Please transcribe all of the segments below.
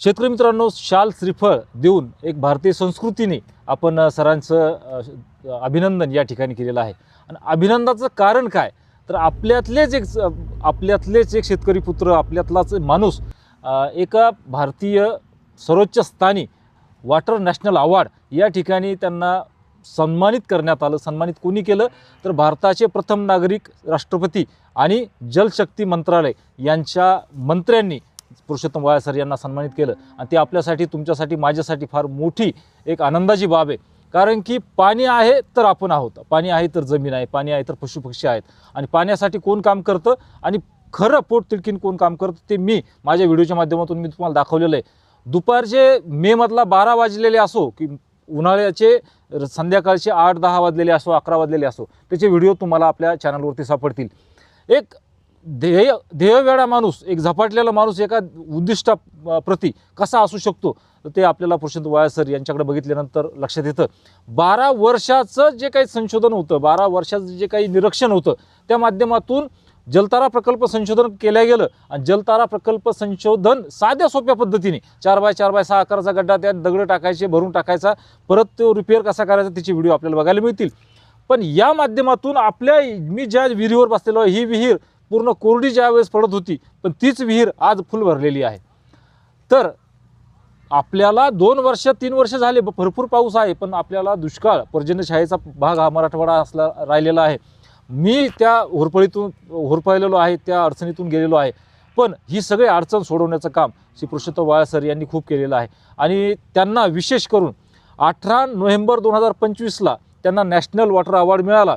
शेतकरी मित्रांनो शाल श्रीफळ देऊन एक भारतीय संस्कृतीने आपण सरांचं अभिनंदन या ठिकाणी केलेलं आहे. आणि अभिनंदाचं कारण काय? तर आपल्यातलेच एक आपल्यातलेच एक शेतकरी पुत्र आपल्यातलाच माणूस एका भारतीय सर्वोच्च स्थानी वॉटर नॅशनल अवॉर्ड या ठिकाणी त्यांना सन्मानित करण्यात आलं. सन्मानित कोणी केलं? तर भारताचे प्रथम नागरिक राष्ट्रपती आणि जलशक्ती मंत्रालय यांच्या मंत्र्यांनी पुरुषोत्तम वाया सर यांना सन्मानित केलं. आणि ते आपल्यासाठी तुमच्यासाठी माझ्यासाठी फार मोठी एक आनंदाची बाब आहे. कारण की पाणी आहे तर आपण आहोत. पाणी आहे तर जमीन आहे पाणी आहे तर पशुपक्षी आहेत. आणि पाण्यासाठी कोण काम करतं? आणि खरं पोट तिडकीन कोण काम करतं ते मी माझ्या व्हिडिओच्या माध्यमातून मी तुम्हाला दाखवलेलं आहे. दुपारचे मेमधला बारा वाजलेले असो की उन्हाळ्याचे संध्याकाळचे आठ दहा वाजलेले असो अकरा वाजलेले असो त्याचे व्हिडिओ तुम्हाला आपल्या चॅनलवरती सापडतील. एक ध्येय ध्येयवेळा माणूस एक झपाटलेला माणूस एका उद्दिष्टा प्रती कसा असू शकतो? तर ते आपल्याला पुरुषोत्तम वाया सर यांच्याकडे बघितल्यानंतर लक्षात येतं. बारा वर्षाचं जे काही संशोधन होतं बारा वर्षाचं जे काही निरीक्षण होतं त्या माध्यमातून जलतारा प्रकल्प संशोधन केलं गेलं. आणि जलतारा प्रकल्प संशोधन साध्या सोप्या पद्धतीने चार बाय चार बाय सहा आकाराचा गड्डा त्यात दगडं टाकायचे भरून टाकायचा परत तो रिपेअर कसा करायचा त्याचे व्हिडिओ आपल्याला बघायला मिळतील. पण या माध्यमातून आपल्या मी ज्या विहिरीवर बसलेलो आहे ही विहीर पूर्ण कोरडी ज्यावेळेस पडत होती पण तीच विहीर आज फुल भरलेली आहे. तर आपल्याला दोन वर्ष तीन वर्ष झाले ब- भरपूर पाऊस आहे पण आपल्याला दुष्काळ पर्जन्यशाहीचा भाग हा मराठवाडा असला राहिलेला आहे. मी त्या होरपळीतून होरपळलेलो आहे त्या अडचणीतून गेलेलो आहे. पण ही सगळी अडचण सोडवण्याचं काम श्री पुरुषोत्तम वाळा सर यांनी खूप केलेलं आहे. आणि त्यांना विशेष करून अठरा नोव्हेंबर दोन हजार पंचवीसला त्यांना नॅशनल वॉटर अवॉर्ड मिळाला.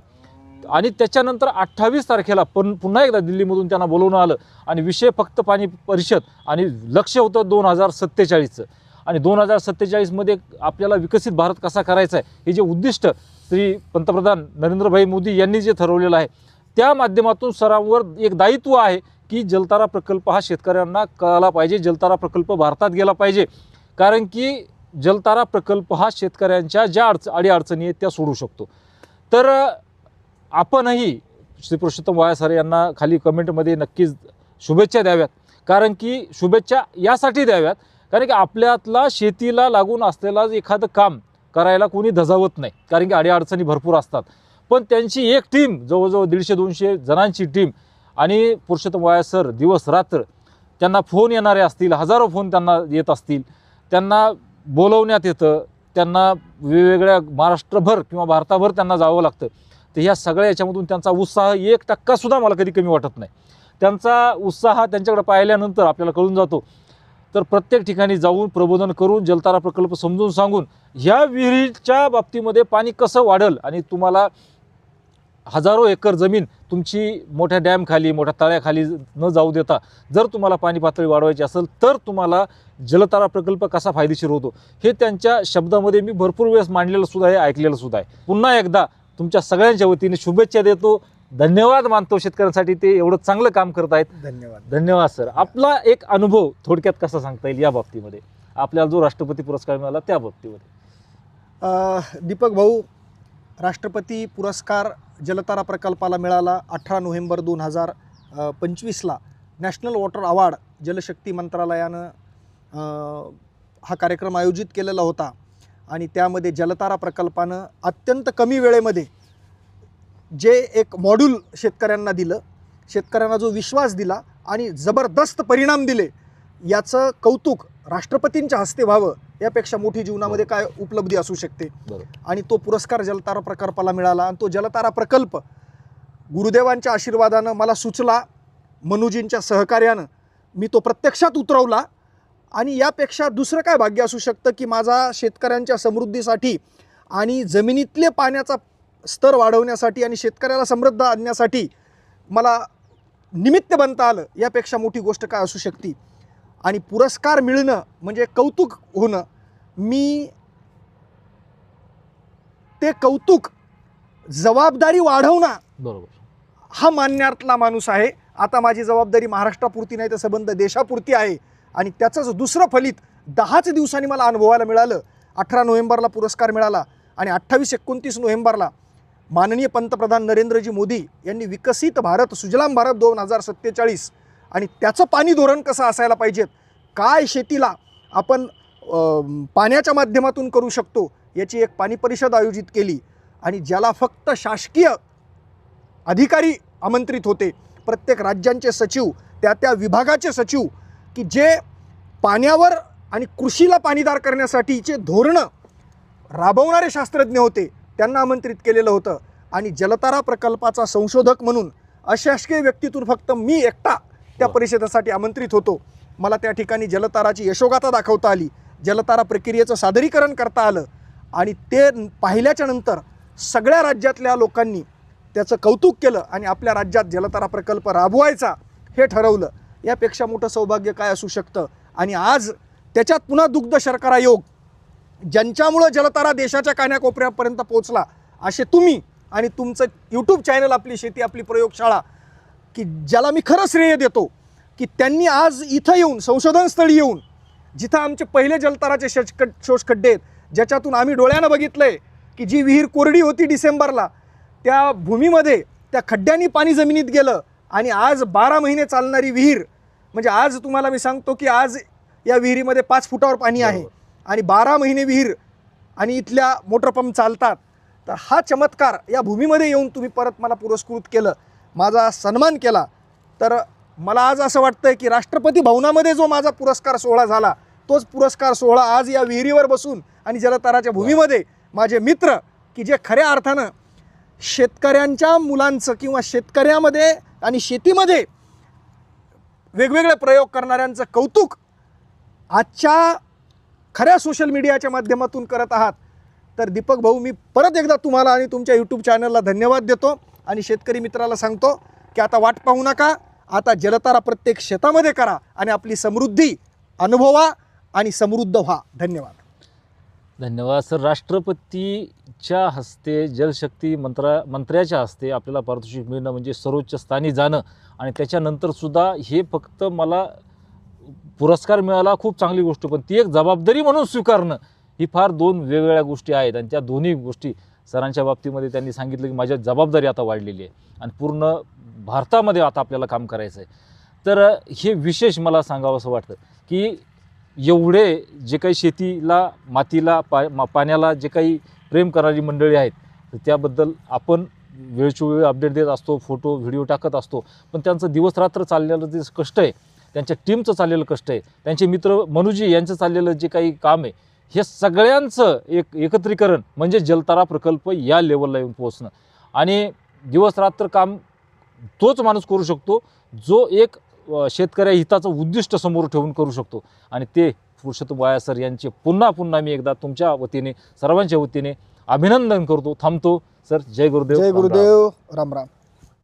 आणि त्याच्यानंतर अठ्ठावीस तारखेला पण पुन्हा एकदा दिल्लीमधून त्यांना बोलवून आलं आणि विषय फक्त पाणी परिषद आणि लक्ष होतं दोन हजार सत्तेचाळीसचं. आणि दोन हजार सत्तेचाळीसमध्ये आपल्याला विकसित भारत कसा करायचा आहे हे जे उद्दिष्ट श्री पंतप्रधान नरेंद्रभाई मोदी यांनी जे ठरवलेलं आहे त्या माध्यमातून सरांवर एक दायित्व आहे की जलतारा प्रकल्प हा शेतकऱ्यांना कळाला पाहिजे जलतारा प्रकल्प भारतात गेला पाहिजे. कारण की जलतारा प्रकल्प हा शेतकऱ्यांच्या ज्या अडच अडीअडचणी आहेत त्या सोडू शकतो. तर आपणही श्री पुरुषोत्तम वायासारे सर यांना खाली कमेंटमध्ये नक्कीच शुभेच्छा द्याव्यात. कारण की शुभेच्छा यासाठी द्याव्यात. कारण की आपल्यातला शेतीला लागून असलेला एखादं काम करायला कोणी धजावत नाही. कारण की अडीअडचणी भरपूर असतात. पण त्यांची एक टीम जवळजवळ दीडशे दोनशे जणांची टीम आणि पुरुषोत्तम वाया सर दिवस रात्र त्यांना फोन येणारे असतील हजारो फोन त्यांना येत असतील. त्यांना बोलवण्यात येतं. त्यांना वेगवेगळ्या महाराष्ट्रभर किंवा भारताभर त्यांना जावं लागतं. तर ह्या सगळ्या याच्यामधून त्यांचा उत्साह एक टक्कासुद्धा मला कधी कमी वाटत नाही. त्यांचा उत्साह त्यांच्याकडे पाहिल्यानंतर आपल्याला कळून जातो. तर प्रत्येक ठिकाणी जाऊन प्रबोधन करून जलतारा प्रकल्प समजून सांगून ह्या विहिरीच्या बाबतीमध्ये पाणी कसं वाढेल आणि तुम्हाला हजारो एकर जमीन तुमची मोठ्या डॅमखाली मोठ्या तळ्याखाली न जाऊ देता जर तुम्हाला पाणी पातळी वाढवायची असेल तर तुम्हाला जलतारा प्रकल्प कसा फायदेशीर होतो? हे त्यांच्या शब्दामध्ये मी भरपूर वेळेस मांडलेलं सुद्धा आहे ऐकलेलं सुद्धा आहे. पुन्हा एकदा तुमच्या सगळ्यांच्या वतीने शुभेच्छा देतो. धन्यवाद मानतो शेतकऱ्यांसाठी. ते एवढं चांगलं काम करत आहेत. धन्यवाद. धन्यवाद सर आपला एक अनुभव थोडक्यात कसा सांगता येईल या बाबतीमध्ये? आपल्याला जो राष्ट्रपती पुरस्कार मिळाला त्या बाबतीमध्ये. दीपक भाऊ राष्ट्रपती पुरस्कार जलतारा प्रकल्पाला मिळाला अठरा नोव्हेंबर दोन हजार पंचवीसला. नॅशनल वॉटर अवॉर्ड जलशक्ती मंत्रालयानं हा कार्यक्रम आयोजित केलेला होता. आणि त्यामध्ये जलतारा प्रकल्पानं अत्यंत कमी वेळेमध्ये जे एक मॉड्यूल शेतकऱ्यांना दिलं शेतकऱ्यांना जो विश्वास दिला आणि जबरदस्त परिणाम दिले याचं कौतुक राष्ट्रपतींच्या हस्ते व्हावं यापेक्षा मोठी जीवनामध्ये काय उपलब्धी असू शकते. आणि तो पुरस्कार जलतारा प्रकल्पाला मिळाला आणि तो जलतारा प्रकल्प गुरुदेवांच्या आशीर्वादानं मला सुचला मनुजींच्या सहकार्यानं मी तो प्रत्यक्षात उतरवला आणि यापेक्षा दुसरं काय भाग्य असू शकतं की माझा शेतकऱ्यांच्या समृद्धीसाठी आणि जमिनीतले पाण्याचा स्तर वाढवण्यासाठी आणि शेतकऱ्याला समृद्ध आणण्यासाठी मला निमित्त बनता आलं यापेक्षा मोठी गोष्ट काय असू शकते? आणि पुरस्कार मिळणं म्हणजे कौतुक होणं. मी ते कौतुक जबाबदारी वाढवणं बरोबर. हा मानण्यातला माणूस आहे. आता माझी जबाबदारी महाराष्ट्रापुरती नाही तर संबंध देशापुरती आहे. आणि त्याचंच दुसरं फलित दहाच दिवसांनी मला अनुभवायला मिळालं अठरा नोव्हेंबरला पुरस्कार मिळाला आणि अठ्ठावीस एकोणतीस नोव्हेंबरला माननीय पंतप्रधान नरेंद्रजी मोदी यांनी विकसित भारत सुजलाम भारत दोन हजार सत्तेचाळीस आणि त्याचं पाणी धोरण कसं असायला पाहिजेत? काय शेतीला आपण पाण्याच्या माध्यमातून करू शकतो याची एक पाणी परिषद आयोजित केली आणि ज्याला फक्त शासकीय अधिकारी आमंत्रित होते. प्रत्येक राज्यांचे सचिव त्या त्या विभागाचे सचिव की जे पाण्यावर आणि कृषीला पाणीदार करण्यासाठीचे धोरणं राबवणारे शास्त्रज्ञ होते त्यांना आमंत्रित केलेलं होतं. आणि जलतारा प्रकल्पाचा संशोधक म्हणून अशासकीय व्यक्तीतून फक्त मी एकटा त्या वा. परिषदेसाठी आमंत्रित होतो. मला त्या ठिकाणी जलताराची यशोगाथा दाखवता आली. जलतारा प्रक्रियेचं सादरीकरण करता आलं. आणि ते पाहिल्याच्या नंतर सगळ्या राज्यातल्या लोकांनी त्याचं कौतुक केलं आणि आपल्या राज्यात जलतारा प्रकल्प राबवायचा हे ठरवलं. यापेक्षा मोठं सौभाग्य काय असू शकतं? आणि आज त्याच्यात पुन्हा दुग्ध शर्करा योग ज्यांच्यामुळं जलतारा देशाच्या कान्याकोपऱ्यापर्यंत पोहोचला असे तुम्ही आणि तुमचं यूट्यूब चॅनल आपली शेती आपली प्रयोगशाळा की ज्याला मी खरं श्रेय देतो की त्यांनी आज इथं येऊन संशोधनस्थळी येऊन जिथं आमचे पहिले जलताराचे शोषकड शोषखड्डे आहेत ज्याच्यातून आम्ही डोळ्यानं बघितलं आहे की जी विहीर कोरडी होती डिसेंबरला त्या भूमीमध्ये त्या खड्ड्यांनी पाणी जमिनीत गेलं आणि आज बारा महिने चालणारी विहीर म्हणजे आज तुम्हाला मी सांगतो की आज या विहिरीमध्ये पाच फुटावर पाणी आहे. आणि बारा महिने विहीर आणि इथल्या मोटर पंप चालतात. तर हा चमत्कार या भूमीमध्ये येऊन तुम्ही परत मला पुरस्कृत केलं माझा सन्मान केला. तर मला आज असं वाटतंय की राष्ट्रपती भवनामध्ये जो माझा पुरस्कार सोहळा झाला तोच पुरस्कार सोहळा आज या विहिरीवर बसून आणि जलताराच्या भूमीमध्ये माझे मित्र की जे खऱ्या अर्थानं शेतकऱ्यांच्या मुलांचं किंवा शेतकऱ्यामध्ये आणि शेतीमध्ये वेगवेगळे प्रयोग करणाऱ्यांचं कौतुक आजच्या खऱ्या सोशल मीडियाच्या माध्यमातून करत आहात. तर दीपक भाऊ मी परत एकदा तुम्हाला आणि तुमच्या यूट्यूब चॅनलला धन्यवाद देतो आणि शेतकरी मित्राला सांगतो की आता वाट पाहू नका आता जलतारा प्रत्येक शेतामध्ये करा आणि आपली समृद्धी अनुभवा आणि समृद्ध व्हा. धन्यवाद. धन्यवाद. सर राष्ट्रपतीच्या हस्ते जलशक्ती मंत्रा मंत्र्याच्या हस्ते आपल्याला पारितोषिक मिळणं म्हणजे सर्वोच्च स्थानी जाणं आणि त्याच्यानंतरसुद्धा हे फक्त मला पुरस्कार मिळाला खूप चांगली गोष्ट. पण ती एक जबाबदारी म्हणून स्वीकारणं ही फार दोन वेगवेगळ्या गोष्टी आहेत आणि त्या दोन्ही गोष्टी सरांच्या बाबतीमध्ये त्यांनी सांगितलं की माझ्या जबाबदारी आता वाढलेली आहे आणि पूर्ण भारतामध्ये आता आपल्याला काम करायचं आहे. तर हे विशेष मला सांगावं असं वाटतं की एवढे जे काही शेतीला मातीला पा मा- पाण्याला जे काही प्रेम करणारी मंडळी आहेत तर त्याबद्दल आपण वेळचोवेळी वेळ अपडेट देत असतो फोटो व्हिडिओ टाकत असतो. पण त्यांचं दिवस रात्र चाललेलं जे कष्ट आहे त्यांच्या टीमचं चाललेलं कष्ट आहे त्यांचे मित्र मनुजी यांचं चाललेलं जे काही काम आहे हे सगळ्यांचं एक एकत्रीकरण म्हणजे जलतारा प्रकल्प या लेवलला येऊन पोहोचणं. आणि दिवस रात्र काम तोच माणूस करू शकतो जो एक शेतकऱ्या हिताचं उद्दिष्ट समोर ठेवून करू शकतो. आणि ते पुरुषोत्तम वाया सर यांचे पुन्हा पुन्हा मी एकदा तुमच्या वतीने सर्वांच्या वतीने अभिनंदन करतो थांबतो. सर जय गुरुदेव. जय. गुरुदेव. राम राम.